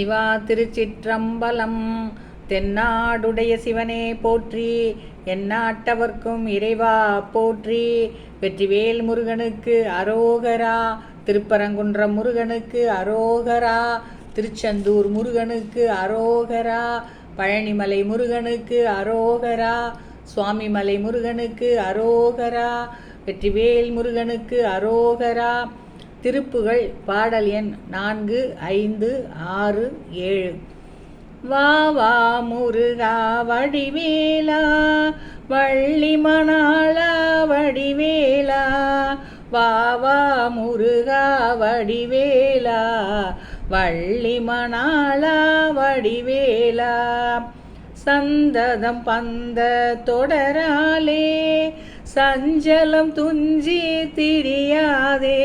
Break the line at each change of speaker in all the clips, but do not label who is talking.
சிவா திருச்சிற்றம்பலம். தென்னாடுடைய சிவனே போற்றி எந்நாட்டவர்க்கும் இறைவா போற்றி. வெற்றிவேல் முருகனுக்கு அரோகரா திருப்பரங்குன்றம் முருகனுக்கு அரோகரா திருச்செந்தூர் முருகனுக்கு அரோகரா பழனிமலை முருகனுக்கு அரோகரா சுவாமிமலை முருகனுக்கு அரோகரா வெற்றிவேல் முருகனுக்கு அரோகரா திருப்புகழ் பாடல் எண் நான்கு ஐந்து ஆறு ஏழு. வா வா முருகா வடிவேலா வள்ளி மணாளா வடிவேலா. வா வா முருகா வடிவேலா வள்ளி மணாளா வடிவேலா. சந்ததம் பந்த தொடராலே சஞ்சலம் துஞ்சி திரியாதே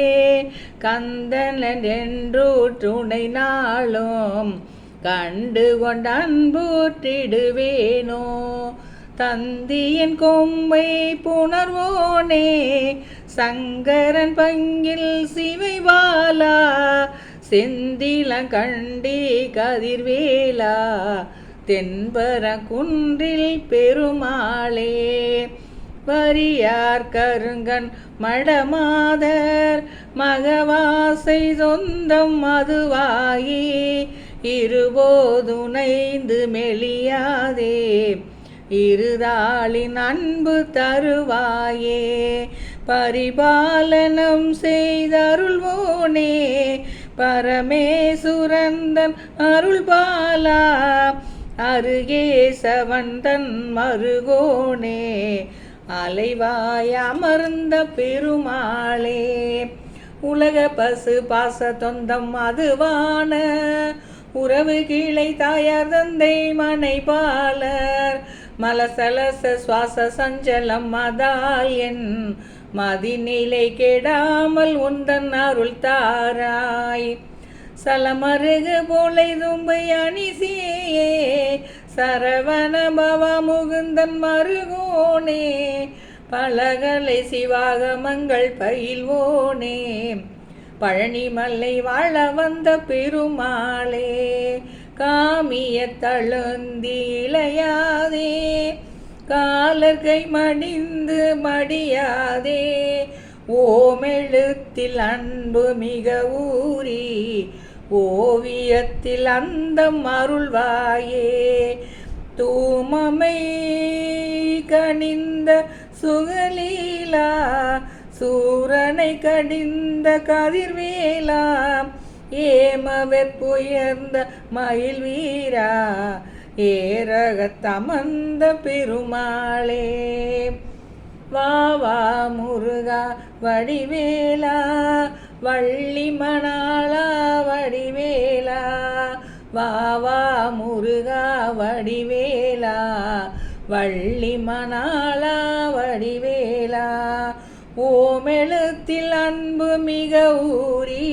கந்தன் என்று துணை நாளும் கண்டு கொண்ட அன்பூற்றிடுவேனோ. தந்தியின் கொம்பை புணர்வோனே சங்கரன் பங்கில் சிவைவாலா செந்திலங்கண்டி கதிர்வேலா தென்பர குன்றில் பெருமாளே. வரியார் கருங்கன் மடமாதர் மகவாசை சொந்தம் மதுவாகி இருபோதுணைந்து மெலியாதே இருதாளின் அன்பு தருவாயே. பரிபாலனம் செய்தருள்வோனே பரமேசுரந்தன் அருள்பாலா அருகே சவந்தன் மருகோனே. அலைவாய் அமர்ந்த பெருமாளே உலக பசு பாச தொந்தம் அதுவான உறவு கீழே தாயார் தந்தை மனை பாலர் மலசலச சுவாச சஞ்சலம் மதால் என் மதிநிலை கெடாமல் உந்தன் அருள் தாராய். சலமருகு போலை தும்பை அணிசியே சரவணபவமுகுந்தன் முகுந்தன் மருகோனே பலகலை சிவாகமங்கள் பயில்வோனே பழனிமலை வாழ வந்த பெருமாளே காமிய தழுந்தி இளையாதே காலர்கை மடிந்து மடியாதே ஓமெழுத்தில் அன்பு மிக ஊறி ஓவியத்தில் அந்தம் அருள்வாயே. தூமமை கணிந்த சுகலீலா சூரனை கடிந்த கதிர்வேலா ஏமவெற்புயர்ந்த மயில் வீரா ஏரகத்தமர்ந்த பெருமாளே. வா வா முருகா வடிவேலா வள்ளி மணாளா வடிவேலா வா வா முருகா வடிவேலா வள்ளி மணாளா வடிவேலா ஓமெழுத்தில் அன்பு மிக ஊறி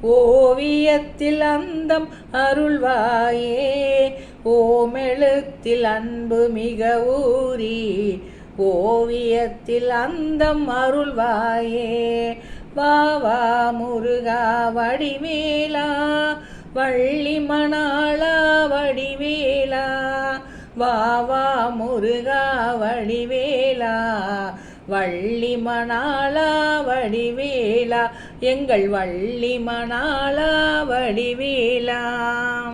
ஓவியத்தில் அந்தம் அருள்வாயே. ஓமெழுத்தில் அன்பு மிக ஊறி ஓவியத்தில் அந்தம் அருள்வாயே. வாவா முருகா வடிவேலா வள்ளி மணாளா வடிவேலா வாவா முருகா வடிவேலா வள்ளி மணாளா வடிவேலா எங்கள் வள்ளி மணாளா வடிவேலா.